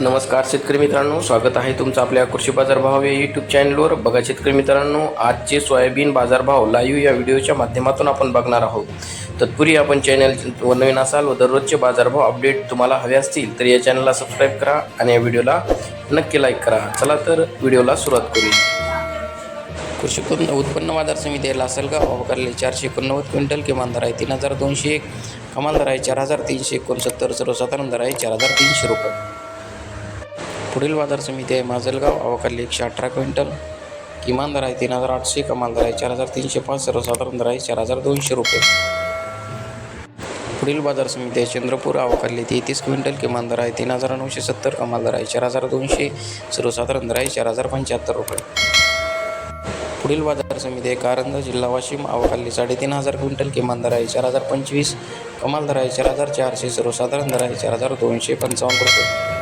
नमस्कार शेतकरी मित्रांनो स्वागत आहे तुमचं आपल्या कृषी बाजार भाव या यूट्यूब चॅनलवर बघा शेतकरी मित्रांनो आजचे सोयाबीन बाजारभाव लाईव्ह या व्हिडिओच्या माध्यमातून आपण बघणार आहोत. तत्पूर्वी आपण चॅनल व नवीन असाल व दररोजचे बाजारभाव अपडेट तुम्हाला हवे असतील तर या चॅनलला सबस्क्राईब करा आणि या व्हिडिओला नक्की लाईक करा. चला तर व्हिडिओला सुरुवात करूया कृषी उत्पन्न उत्पन्न बाजार समिती लासलगाव कारले चारशे एकोणनव्वद क्विंटल किमान दर आहे तीन हजार दोनशे एक कमाल दर आहे चार हजार तीनशे एकोणसत्तर सर्वसाधारण दर आहे चार हजार तीनशे रुपये. पुढील बाजार समिती आहे माजलगाव अवकारले एकशे अठरा क्विंटल किमान दर आहे तीन हजार आठशे कमाल दर आहे चार हजार तीनशे पाच सर्वसाधारण दर आहे चार हजार दोनशे रुपये. पुढील बाजार समिती आहे चंद्रपूर अवकारले तेहतीस क्विंटल किमान दर आहे तीन हजार नऊशे सत्तर कमाल दर आहे चार हजार दोनशे सर्वसाधारण दर आहे चार हजार पंच्याहत्तर रुपये. पुढील बाजार समिती आहे कारंजा जिल्हा वाशिम अवकाली साडेतीन हजार क्विंटल किमान दर आहे चार हजार पंचवीस कमाल दर आहे चार हजार चारशे सर्वसाधारण दर आहे चार हजार दोनशे पंचावन्न रुपये.